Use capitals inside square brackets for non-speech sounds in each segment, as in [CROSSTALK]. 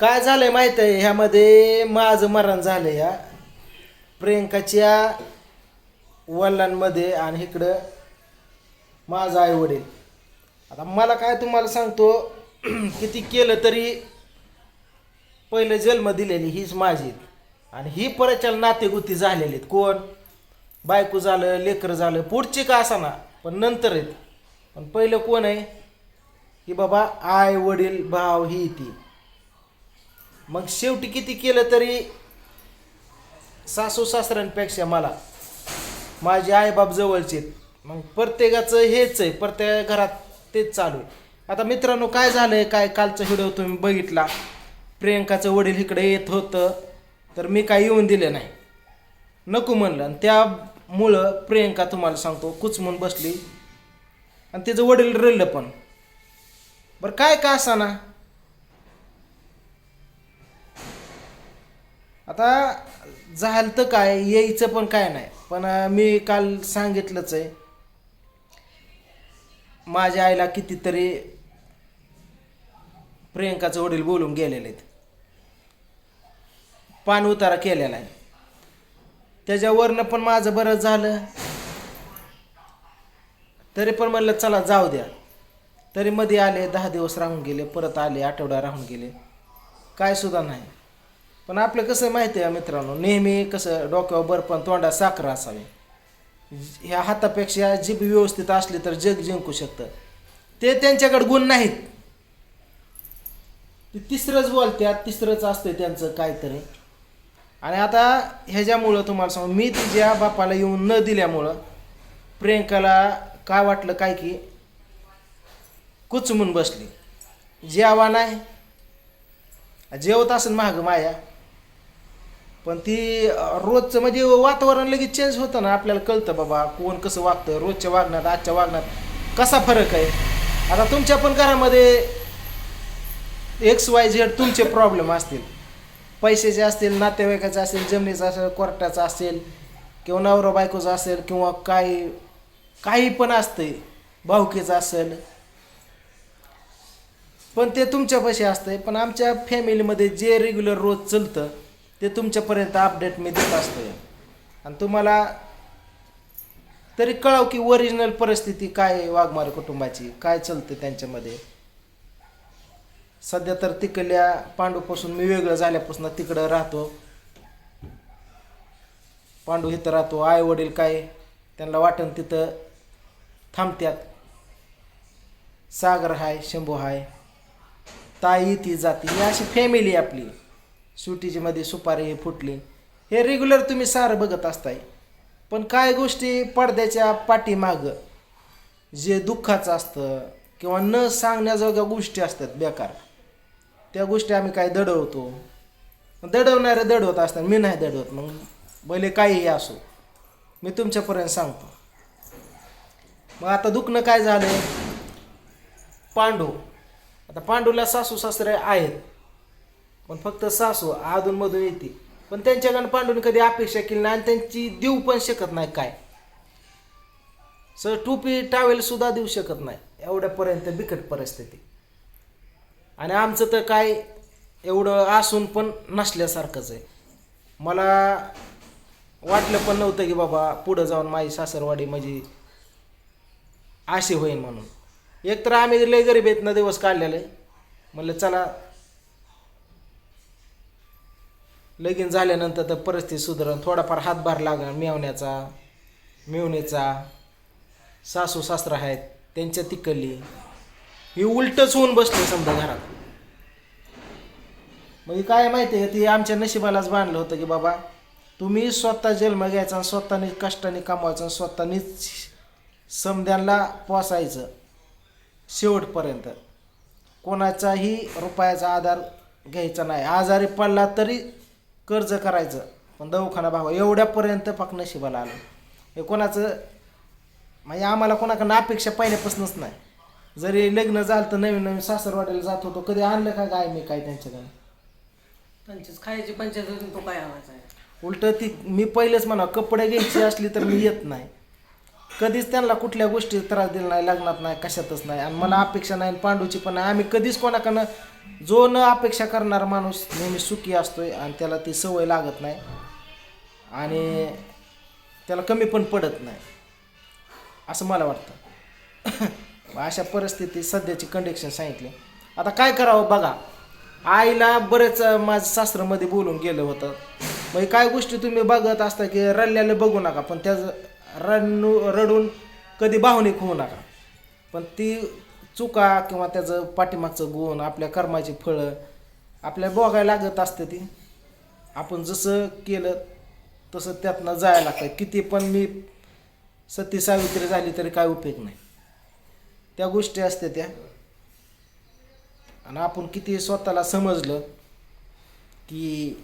काय झालंय माहीत आहे? ह्यामध्ये माझं मरण झालं या प्रियंकाच्या वडिलांमध्ये आणि इकडं माझा आई वडील आता मला काय तुम्हाला सांगतो [CLEARS THROAT] किती केलं तरी पहिलं जन्म दिलेली हीच माझी आणि ही परचल नातेगुती झालेली आहेत. कोण? बायको झालं लेकरं झालं पुढची का असाना पण नंतर आहेत. पण पहिलं कोण आहे? की बाबा आई वडील भाव ही ती. मग शेवटी किती केलं तरी सासू सासऱ्यांपेक्षा मला माझे आईबाप जवळचे आहेत. मग प्रत्येकाचं हेच आहे प्रत्येक घरात तेच चालू आहे. आता मित्रांनो काय झालं आहे काय कालचा व्हिडिओ तुम्ही बघितला? प्रियंकाचं वडील इकडे येत होतं तर मी काय येऊन दिले नाही. नको म्हणलं. आणि त्यामुळं प्रियंका तुम्हाला सांगतो कुचमून बसली. आणि तिचं वडील रडलं पण. बरं काय का असाना? आता झालं तर काय यायचं पण काय नाही. पण मी काल सांगितलंच आहे माझ्या आईला कितीतरी प्रियंकाचं वडील बोलून गेलेले आहेत. पान उतारा केलेला आहे. त्याच्यावरनं पण माझं बरं झालं. तरी पण म्हणलं चला जाऊ द्या. तरी मध्ये आले दहा दिवस राहून गेले परत आले आठवडा राहून गेले. काय सुद्धा नाही. पण आपलं कसं माहिती आहे मित्रांनो? नेहमी कसं डोक्यावर बर्फन तोंडात साखर असावी. ह्या हातापेक्षा जीभ व्यवस्थित असली तर जग जिंकू शकतं. ते त्यांच्याकडे गुण नाहीत. ते तिसरंच बोलत्यात तिसरंच असतं त्यांचं काहीतरी. आणि आता ह्याच्यामुळं तुम्हाला सांगू मी तिच्या बापाला येऊन न दिल्यामुळं प्रियंकाला काय वाटलं काय की कुचमून बसली. जेवा नाही. जेवत असेल महाग माया. पण ती रोजचं म्हणजे वातावरण लगेच चेंज होतं ना आपल्याला कळतं बाबा कोण कसं वागतं रोजच्या वागण्यात आजच्या वागण्यात कसा फरक आहे. आता तुमच्या पण घरामध्ये एक्स वाय झेड तुमचे प्रॉब्लेम असतील. पैशाचे असतील नातेवाईकाचे असेल जमिनीचा असेल कोर्टाचा असेल किंवा नवरा बायकोचा असेल किंवा काही काही पण असतंय भाऊकीचं असेल. पण ते तुमच्यापाशी असतंय पण आमच्या फॅमिलीमध्ये जे रेग्युलर रोज चलतं ते तुमच्यापर्यंत अपडेट मी देत असतोय. आणि तुम्हाला तरी कळाव की ओरिजिनल परिस्थिती काय आहे वाघमारे कुटुंबाची काय चालतं त्यांच्यामध्ये. सध्या तर तिकडल्या पांडूपासून मी वेगळं झाल्यापासून तिकडं राहतो. पांडू इथं राहतो आई वडील काय त्यांना वाटण तिथं थांबत्यात. सागर हाय शंभू हाय ताई ती जाती ही अशी फॅमिली आपली. सुटीची सुपारी हे फुटली. हे रेग्युलर तुम्ही सारं बघत असताय. पण काय गोष्टी पडद्याच्या पाठीमागं? जे दुःखाचं असतं किंवा न सांगण्याजोग्या गोष्टी असतात बेकार. त्या गोष्टी आम्ही काय दडवतो? दडवणारे दडवत असतात मी नाही दडवत. मग भले काहीही असो मी तुमच्यापर्यंत सांगतो. मग आता दुखणं काय झालं पांडू. आता पांडूला सासू सासरे आहेत. पण फक्त सासू अधूनमधून येते. पण त्यांच्याकडनं पांडूने कधी अपेक्षा केली नाही आणि त्यांची देऊ पण शकत नाही काय. सर टोपी टावेल सुद्धा देऊ शकत नाही. एवढ्यापर्यंत बिकट परिस्थिती. आणि आमचं तर काय एवढं असून पण नसल्यासारखंच आहे. मला वाटलं पण नव्हतं की बाबा पुढं जाऊन माझी सासरवाडी माझी अशी होईल म्हणून. एकतर आम्ही लय गरीब आहेत ना दिवस काढलेले. म्हणलं चला लगीन झाल्यानंतर तर परिस्थिती सुधारण थोडाफार हातभार लागणार मेवण्याचा मेवणीचा. सासू सासरा आहेत त्यांच्या तिकडली. ही उलटच होऊन बसले समजा घरात. मग काय माहिती आहे ती आमच्या नशिबालाच बांधलं होतं की बाबा तुम्ही स्वतः जन्म घ्यायचा आणि स्वतःने कष्टाने कमवायचं आणि स्वतःनेच समध्यांना पोसायचं शेवटपर्यंत. कोणाचाही रुपयाचा आधार घ्यायचा नाही. आजारी पडला तरी कर्ज करायचं. पण दवाखाना भावा एवढ्यापर्यंत पाक नशिबाला आलं. हे कोणाचं? म्हणजे आम्हाला कोणाकडनं अपेक्षा पहिल्यापासूनच नाही. जरी लग्न झालं तर नवीन नवीन सासरवाडीला जात होतो कधी आणलं का काय मी काय त्यांच्याकडे पंचवीस खायची पंचायत तो काय आवाज आहे? उलट ती मी पहिलेच म्हणा कपडे घ्यायची असली तर मी येत नाही. कधीच त्यांना कुठल्या गोष्टी त्रास दिला नाही लग्नात नाही कशातच नाही. आणि मला अपेक्षा नाही आणि पांडूची पण नाही. आम्ही कधीच कोणाकडनं जो न अपेक्षा करणारा माणूस नेहमी सुखी असतोय आणि त्याला ती सवय लागत नाही. आणि त्याला कमी पण पडत नाही. असं मला वाटतं. [COUGHS] अशा परिस्थितीत सध्याची कंडिक्शन सांगितली. आता काय करावं बघा. आईला बरेच माझं सासरमध्ये बोलून गेलं होतं. मग काय गोष्टी तुम्ही बघत असता की रल्ल्याला बघू नका पण त्याचं रडणू रडून कधी भावनिक होऊ नका. पण ती चुका किंवा त्याचं पाठीमागचं गुण आपल्या कर्माची फळं आपल्या बघायला लागत असते ती. आपण जसं केलं तसं त्यातनं जायला लागतं किती पण मी सती सावित्री झाली तरी काय उपयोग नाही. त्या गोष्टी असते त्या. आणि आपण किती स्वतःला समजलं की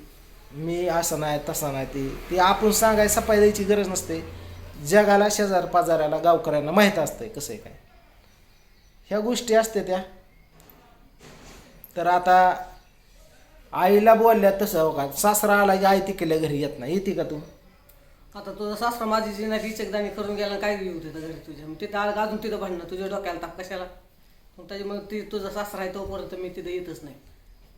मी असं नाही तसं नाही ते ते आपण सांगायला सफाई द्यायची गरज नसते. जगाला शेजार पाजाऱ्याला गावकऱ्यांना माहीत असतंय कसं आहे काय. ह्या गोष्टी असते त्या. तर आता आईला बोलल्या तसं हो का? सासरा आला की आई तिकडल्या घरी येत नाही. येते का तू? आता तुझा सासरा माझी जी नाही करून गेला काय घेऊ तिथं घरी तुझ्या? मग तिथं आलं का अजून तिथं भांडणं तुझ्या डोक्याला ताप कशाला? मग त्याच्यामुळे ती तुझा सासरा आहे तोपर्यंत मी तिथं येतच नाही.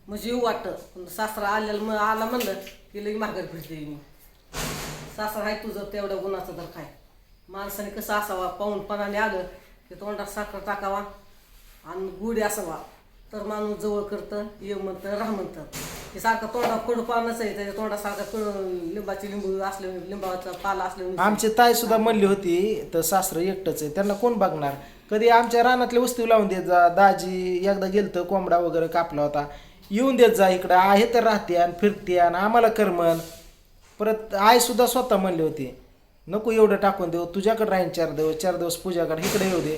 म्हणजे येऊ वाटतं. पण सासरा आल्याला मग आला म्हणलं की लई माघार फिरते मी. सासरा आहे तुझं तेवढ्या गुणाचं तर काय? माणसाने कसं असावा? पाहूनपणाने आलं की तोंडात साखर टाकावा आणि गुढी असावा. तर माणूस जवळ करतं ये म्हणतं राह म्हणतं. ते सारखं तोंडात कडू पानच आहे त्याच्या तोंडात सारखं कडू लिंबाची लिंबू असले लिंबाचा पाला असले आमची ताई सुद्धा म्हणली होती तर सासरं एकटंच आहे त्यांना कोण बघणार? कधी आमच्या रानातल्या वस्तू लावून देत जा दाजी एकदा गेलतं कोंबडा वगैरे कापला होता. येऊन देत जा इकडं आहे तर राहते आणि फिरते आणि आम्हाला करमन परत आई सुद्धा स्वतः म्हणली होती नको एवढं टाकून देऊ तुझ्याकडे राहीन चार दिवस चार दिवस पूजाकडे इकडे येऊ दे.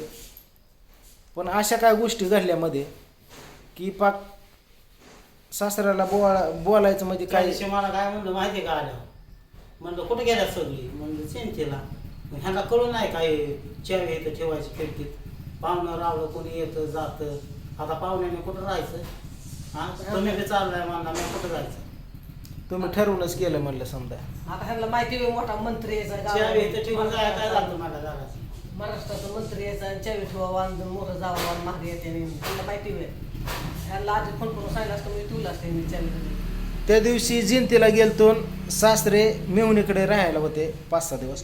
पण अशा काय गोष्टी घडल्यामध्ये की पाक सासऱ्याला बोला बोलायचं म्हणजे त्या काय? दिवशी मला काय म्हणलं माहिती का आलं म्हणलं कुठे गेल्या सगळी? म्हणलं चिंतेला मग ह्यांना कळून नाही काय चावी इथं ठेवायची खिडकीत. पाहुणं रावलं कोणी येतं जातं. आता पाहुण्याने कुठं राहायचं? हा? तुम्ही बी चाललाय म्हणला मी कुठं जायचं? तुम्ही ठरवूनच केलं म्हणलं समजा. आता ह्यांना माहिती आहे मोठा मंत्री यायचा घराचं महाराष्ट्राचा मंत्री यायचा आणि चावी ठेवा मोठं जावं आणि मागे येते आणि त्यांना माहिती आहे. ह्यांना आधी फोन करून सांगितलं असतं मी तुला असते मी चावी दिली. त्या दिवशी जिंतीला गेलतो सासरे मिवणीकडे राहायला होते पाच सहा दिवस.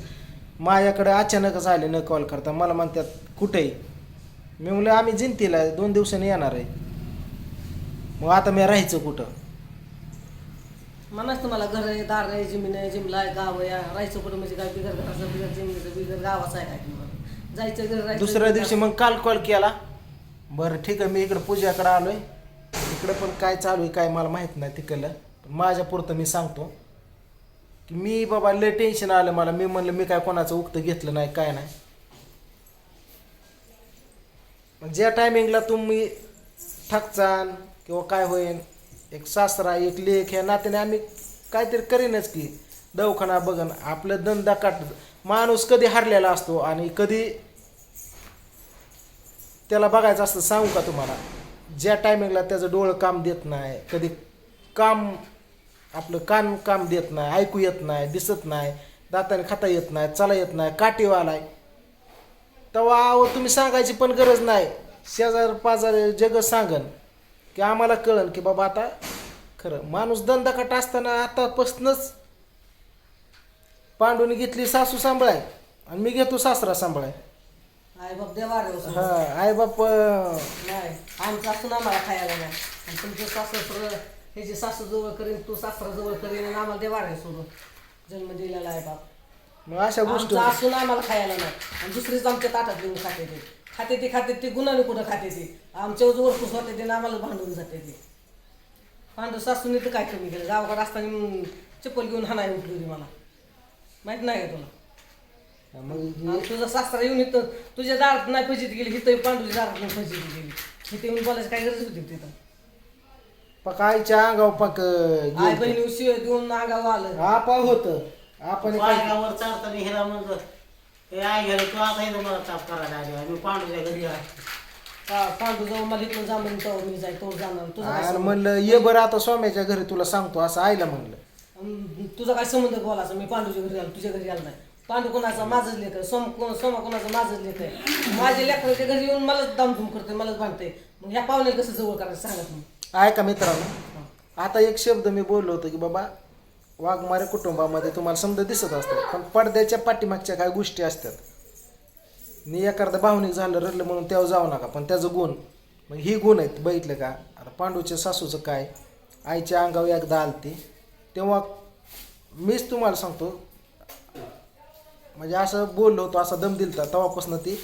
माझ्याकडे अचानकच आले न कॉल करता. मला म्हणतात कुठेही मी म्हणलं आम्ही जिंतीला आहे, दोन दिवसांनी येणार आहे. मग आता मी राहायचं कुठं? म्हणाच तुम्हाला घर आहे दार आहे जमीन आहे जिमला आहे गाव आहे राहायचं कुठं म्हणजे काय बिगर घराचं बिगर जमिनीचं बिगर गावाचं आहे काय तुम्हाला? जायचं घर राहायचं दुसऱ्या दिवशी मग काल कॉल केला. बरं ठीक आहे मी इकडं पूजाकडे आलोय. इकडं पण काय चालू आहे काय मला माहीत नाही तिकडलं. पण माझ्या पुरतं मी सांगतो. की मी बाबा लय टेन्शन आलं मला. मी म्हणलं मी काय कोणाचं उक्त घेतलं नाही काय नाही. ज्या टायमिंगला तुम्ही थकचान किंवा काय होईन एक सासरा एक लेख या नात्याने आम्ही काहीतरी करीनच की दवाखाना बघन आपलं धंदा काट माणूस कधी हरलेला असतो आणि कधी त्याला बघायचं असतं सांगू का तुम्हाला? ज्या टायमिंगला त्याचं डोळं काम देत नाही कधी काम आपलं कान काम देत नाही ऐकू येत नाही दिसत नाही दाताने खाता येत नाही चाला येत नाही काठी आलाय. तेव्हा तुम्ही सांगायची पण गरज नाही. शेजार पाजार जग सांगन. की आम्हाला कळन की बाबा आता खरं माणूस दंदाकट असताना आतापासूनच पांडूने घेतली सासू सांभाळाय आणि मी घेतो सासरा सांभाळाय. आई बाप देवा वसुली. हा आई बाप अं, नाही आमचं असून आम्हाला खायला नाही. आणि तुमचं सासू ह्याची सासू जवळ करीन तू सासरा जवळ करीन आणि आम्हाला देवा सोडून. जन्म दिलेला आहे बाप मग अशा गोष्टी आमचं असून आम्हाला खायला नाही. आणि दुसरीच आमच्या ताटात घेऊन खाते ते. खाते ती खाते ती गुन्हाने कुठं खाते ती? आमच्या वरपूस होते ते आणि आम्हाला भांडून जाते ते. पांडू सासूने तर काय कमी केलं? गावाकडे असताना चप्पल घेऊन हाणाय उठली होती मला. माहीत नाही का तुला? मग तुझा सासरा येऊन इथं तुझ्या दारात नाही फजित गेली इथं पांडूच्या दारात नाही फजित गेली. इथे येऊन बोलायची काय गरज होती तिथं? पक आईच्या अंगावर पक आई बहिणी शिवाय देऊन नागावं आलं. आपा होत. आपण काय चालताना हिरा म्हणलं हे आई गेलं तू आता इथं मला ताप करायला आली मी पांडूच्या घरी आहे. पांडू मला इथून जा म्हणून तेव्हा मी जाय जाणार तुझा काय आणि संबंध? म्हणलं ये बरं आता स्वाम्याच्या घरी तुला सांगतो असं आईला म्हणलं. अन तुझा काय संबंध बोलायचा? मी पांडूच्या घरी आलो तुझ्या घरी आलो नाही. पांडू कोणाचा? माझंच लेख सोम कोण सोमा कोणाचं? माझंच लेख आहे. माझ्या लेकराच्या घरी येऊन मलाच दामधूम करते मलाच भांडते मग ह्या पाहुण्याला कसं जवळ करायचं सांगा तुम्ही? ऐका मित्रांनो आता एक शब्द मी बोललो होतो की बाबा वाघमारे कुटुंबामध्ये तुम्हाला समजा दिसत असतात पण पडद्याच्या पाठीमागच्या काय गोष्टी असतात? मी एखादं भावनिक झालं रडलं म्हणून तेव्हा जाऊ नका पण त्याचं गुण मग ही गुण आहेत बघितलं का? आता पांडूच्या सासूचं काय? आईच्या अंगावर एकदा आलते तेव्हा मीच तुम्हाला सांगतो म्हणजे असं बोललो होतो असा दम दिलता तेव्हापासून ती.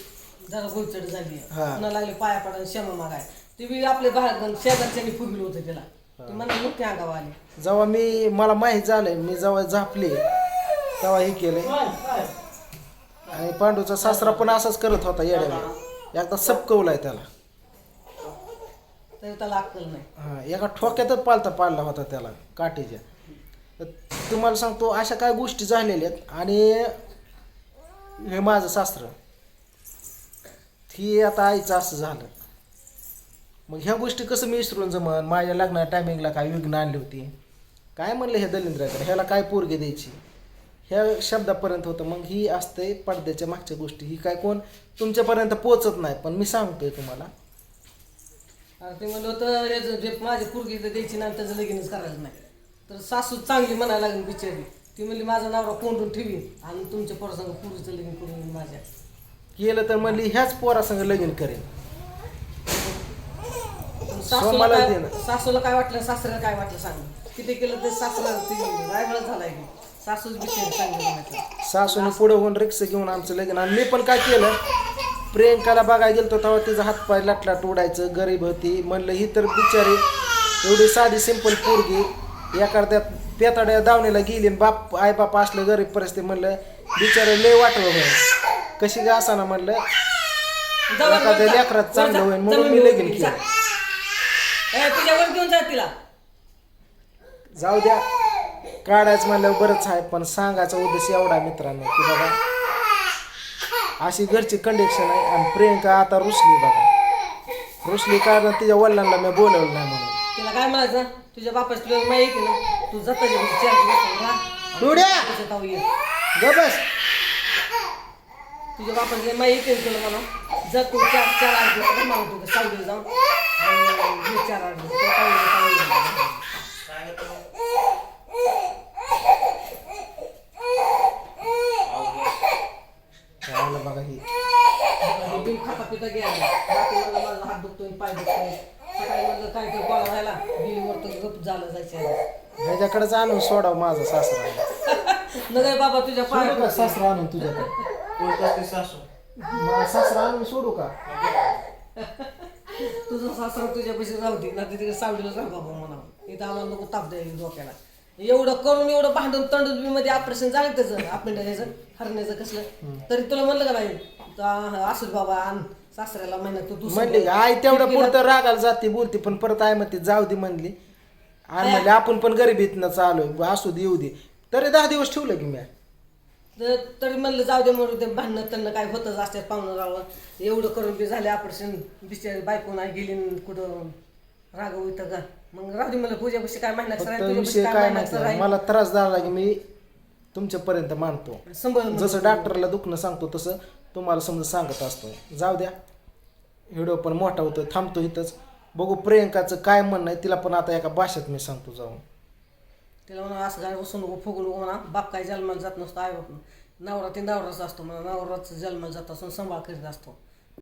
जरा गोचड झाली. हा. लागले पाया पडायला क्षमा मागाय. ते बी आपले बाहेर शेजारच्यानी फुगलं होतं त्याला ते मला मोठे अंगावर आले जेव्हा मी मला माहीत झालंय मी जेव्हा झापले तेव्हा हे केलंय. आणि पांडूचा सासरा पण असंच करत होता येड्याने एकदा सपकवलाय त्याला. तरी त्याला अक्कल नाही. हा एका ठोक्यातच पालता पाडला होता त्याला काठीच्या. तर तुम्हाला सांगतो अशा काय गोष्टी झालेल्या आहेत. आणि हे माझं सासरं ही आता आईचं असं झालं. मग ह्या गोष्टी कसं मी विसरून जमन? माझ्या लग्ना टायमिंगला काय विघ्न आणली होती? काय म्हणलं हे दलिंद्राकडे? ह्याला काय पोरगी द्यायची? ह्या शब्दापर्यंत होतं. मग ही असते पडद्याच्या मागच्या गोष्टी. ही काय कोण? तुमच्यापर्यंत पोचत नाही. पण मी सांगतोय तुम्हाला. आणि ते म्हणलं होतं हे जे- माझी पोरगी इथं द्यायची नाही त्याचं लगीनच करायचं नाही. तर सासू चांगली म्हणायला लागली बिचारी. ती म्हणली माझा नवरा कोंडून ठेवी आणि तुमच्या पोरासंग पुरीचं लगीन करून माझ्या. केलं तर म्हणली ह्याच पोरासंग लगीन करेन. सासूला सोमाला काय. सासूला काय वाटलं? सासऱ्याला काय वाटलं सांग. किती केलं ते सासूला ती झालाय की सासूच बिचारी सासूने पुढे होऊन रिक्षा घेऊन आमचं लगीन. आणि मी पण काय केलं? प्रियंकाला बघायला गेलतो तेव्हा तिचा हातपाय लाटलाट उडायचं गरीब होती. म्हणलं ही तर बिचारी एवढी साधी सिंपल पोरगी. एखाद्या पेताड्या दावणीला गेली आणि बाप आई बाप असलं गरीब परिस्थिती. म्हणलं बिचारे लय वाटलं होय. कशी का असाना म्हणलं? जाऊ एखाद्या. लेकरात चांगलं. होईल म्हणून मी लगीन. केलं. ए, तुझ्यावर घेऊन जा तिला. जाऊ द्या. काढायचं म्हणल्यावर बरंच आहे पण सांगायचा उद्देश एवढा मित्रांनो की बाबा अशी घरची कंडिशन आहे आणि प्रियंका आता रुसली बघा. रुसली कारण तिच्या वडिलांना मी बोलवलं नाही म्हणून. तिला काय म्हणायचं? तुझ्या बापाची तुला माहिती आहे ना? तू जाता. डोड्या! तुझ्या बापाची माहिती येते तुला म्हणा जर तू चार चार आठ दिवस राहा म्हणा तू सावलीला जाऊन आणि ये चार आठ दिवस तुला ताऊ ये, ताऊ ये. आलं बघा ही बिल खाता पिता घ्यायला रात्री म्हणलं माझा हात दुखतोय पाय दुखतोय सकाळी म्हणलं काय बिलवर तर गप झालं जायचं ह्याच्याकडेच आणून सोडाव माझा सासरा नगर बाबा तुझ्या सोडू का पाय सासरा आणून तुझ्याकडे? माझा सासरा आणून सोडू का? [LAUGHS] तुझा सासरा तुझ्या पैसे राहू दे ना तिकडे सावलीला राहू बाबा म्हणा? इथं आम्हाला नको ताप द्यायला डोक्याला. एवढं करून एवढं भांडून तंडून मध्ये ऑपरेशन झालं त्याचं? आपण ह्याचं हरण्याचं कसलं? तरी तुला म्हणलं का नाही असू बाबा आण. सासऱ्याला महिन्यात तू म्हणली. आई तेवढं पुरतं रागाला जाते बोलते पण परत आई म्हणते जाऊ दे म्हणली. आणि म्हणले आपण पण गरिबीतनं चालू आहे, असू दे येऊ दे. तरी दहा दिवस ठेवलं की मी. तर- तरी म्हणलं जाऊ दे म्हणून ते भांडणं त्यांना काय होतच असतात पाहुणं रावं एवढं करून बी झाले ऑपरेशन बिचारी बायको नाही गेली न कुठं रागव इथं का? मग राहू दे म्हणलं पूजापाशी काय फक्त राहील? विषय काय राहील? मला त्रास झाला की मी तुमच्यापर्यंत मानतो. संभळ. जसं डॉक्टरला दुखणं सांगतो तसं तुम्हाला समजा सांगत असतो. जाऊ द्या. व्हिडिओ पण मोठा होतो थांबतो इथंच. बघू प्रियंकाचं काय म्हणणं आहे तिला पण आता एका भाषेत मी सांगतो जाऊन. तिला म्हणा असं काय बसू नको फुगू नको म्हणा. बाप काही जन्माला जात नसतो आई बाप. नवरा ते नवराच असतो म्हणा. नवराच जन्माला जात असून सांभाळ करीत असतो.